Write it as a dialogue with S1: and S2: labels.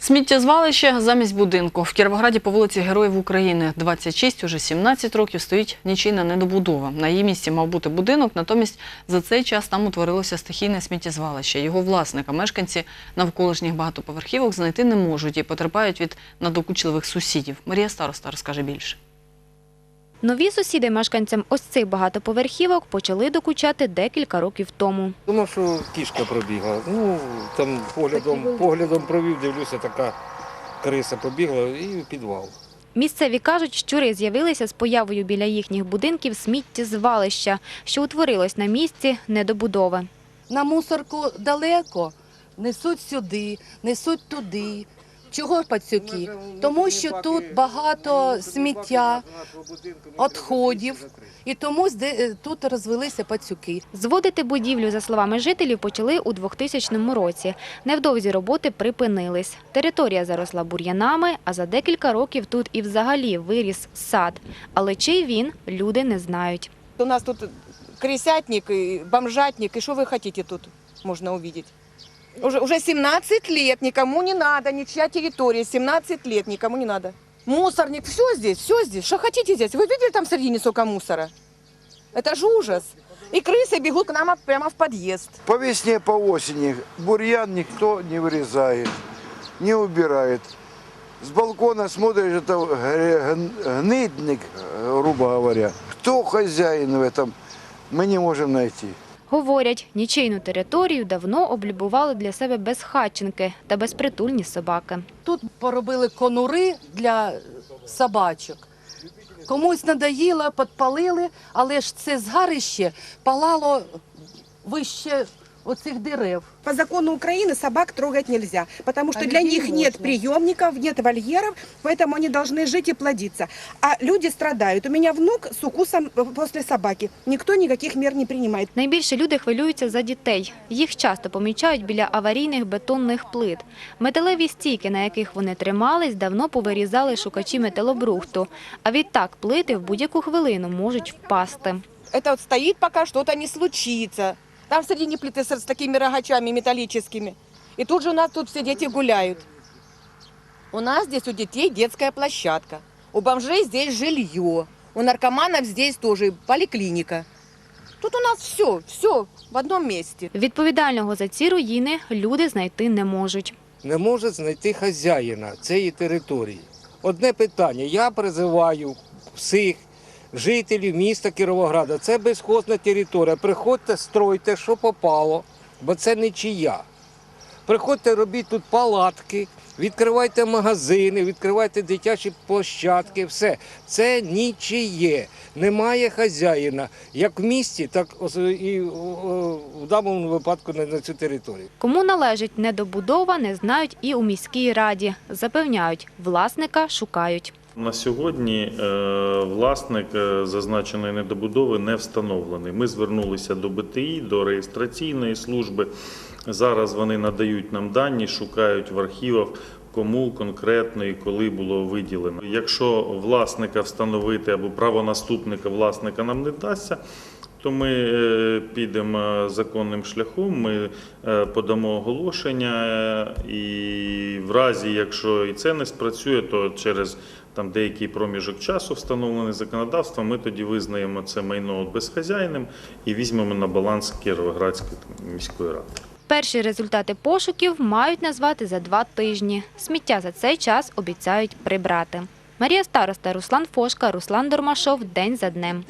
S1: Сміттєзвалище замість будинку. В Кіровограді по вулиці Героїв України 26, уже 17 років стоїть нічийна недобудова. На її місці мав бути будинок, натомість за цей час там утворилося стихійне сміттєзвалище. Його власника мешканці навколишніх багатоповерхівок знайти не можуть і потерпають від надокучливих сусідів. Марія Староста розкаже більше.
S2: Нові сусіди мешканцям ось цих багатоповерхівок почали докучати декілька років тому.
S3: Думав, що кішка пробігла. Ну, там поглядом, поглядом провів, дивлюся, така криса побігла і в підвал.
S2: Місцеві кажуть, щури з'явилися з появою біля їхніх будинків сміттєзвалища, що утворилось на місці недобудови.
S4: На мусорку далеко, несуть сюди, несуть туди. Чого пацюки? Тому що тут багато сміття, відходів, і тому е, тут розвелися пацюки.
S2: Зводити будівлю, за словами жителів, почали у 2000 році. Невдовзі роботи припинились. Територія заросла бур'янами, а за декілька років тут і взагалі виріс сад. Але чий він, люди не знають.
S5: У нас тут крысятник, и бомжатник, и что вы хотите тут можно увидеть? Уже, уже 17 лет, никому не надо, ничья территория, 17 лет, никому не надо. Мусорник, все здесь, все здесь, что хотите здесь. Вы видели там в середине сколько мусора? Это же ужас. И крысы бегут к нам прямо в подъезд.
S6: По весне, по осени бурьян никто не вырезает, не убирает. С балкона смотришь, это гн- гнидник, э, грубо говоря. Кто хозяин в этом, мы не можем найти.
S2: Говорять, нічийну територію давно облюбували для себе безхатченки та безпритульні собаки.
S4: Тут поробили конури для собачок. Комусь надоїло, підпалили, але ж це згарище палало вище оцих дерев.
S7: По закону Украины собак трогать нельзя, потому что
S4: А
S7: для
S4: людей
S7: них нет
S4: можно.
S7: приемников, нет вольеров, поэтому они должны жить и плодиться. А люди страдают. У меня внук с укусом э, после собаки. Никто никаких мер не принимает.
S2: Найбільше люди хвилюються за дітей. Їх часто помічають біля аварійних бетонних плит. Металеві стійки, на яких вони тримались, давно повирізали шукачі металобрухту. А відтак плити в будь-яку хвилину можуть впасти.
S5: Это вот стоит, пока что-то не случится. Там в середине плиты с, с такими рогачами металлическими. И тут же у нас тут все дети гуляют. У нас здесь у детей детская площадка. У бомжей здесь жилье. У наркоманов здесь тоже поликлиника. Тут у нас все, все в одном месте.
S2: Відповідального за ці руїни люди знайти не можуть.
S3: Не може знайти хазяїна цієї території. Одне питання. Я призиваю всіх жителів міста Кіровограда. Це безхозна територія. Приходьте, стройте, що попало, бо це не чия. Приходьте, робіть тут палатки, відкривайте магазини, відкривайте дитячі площадки, все. Це нічиє. Немає хазяїна, як в місті, так і в даному випадку на на цю територію.
S2: Кому належить недобудова, не знають і у міській раді. Запевняють, власника шукають.
S8: На сьогодні е, власник е, зазначеної недобудови не встановлений. Ми звернулися до БТІ, до реєстраційної служби. Зараз вони надають нам дані, шукають в архівах, кому конкретно і коли було виділено. Якщо власника встановити або правонаступника власника нам не вдасться, то ми е, підемо законним шляхом, ми подамо оголошення, і в разі, якщо і це не спрацює, то через там деякий проміжок часу, встановлений законодавством, ми тоді визнаємо це майно безхазяйним і візьмемо на баланс Кіровоградської міської ради.
S2: Перші результати пошуків мають назвати за два тижні. Сміття за цей час обіцяють прибрати. Марія Староста, Руслан Фошка, Руслан Дормашов. День за днем.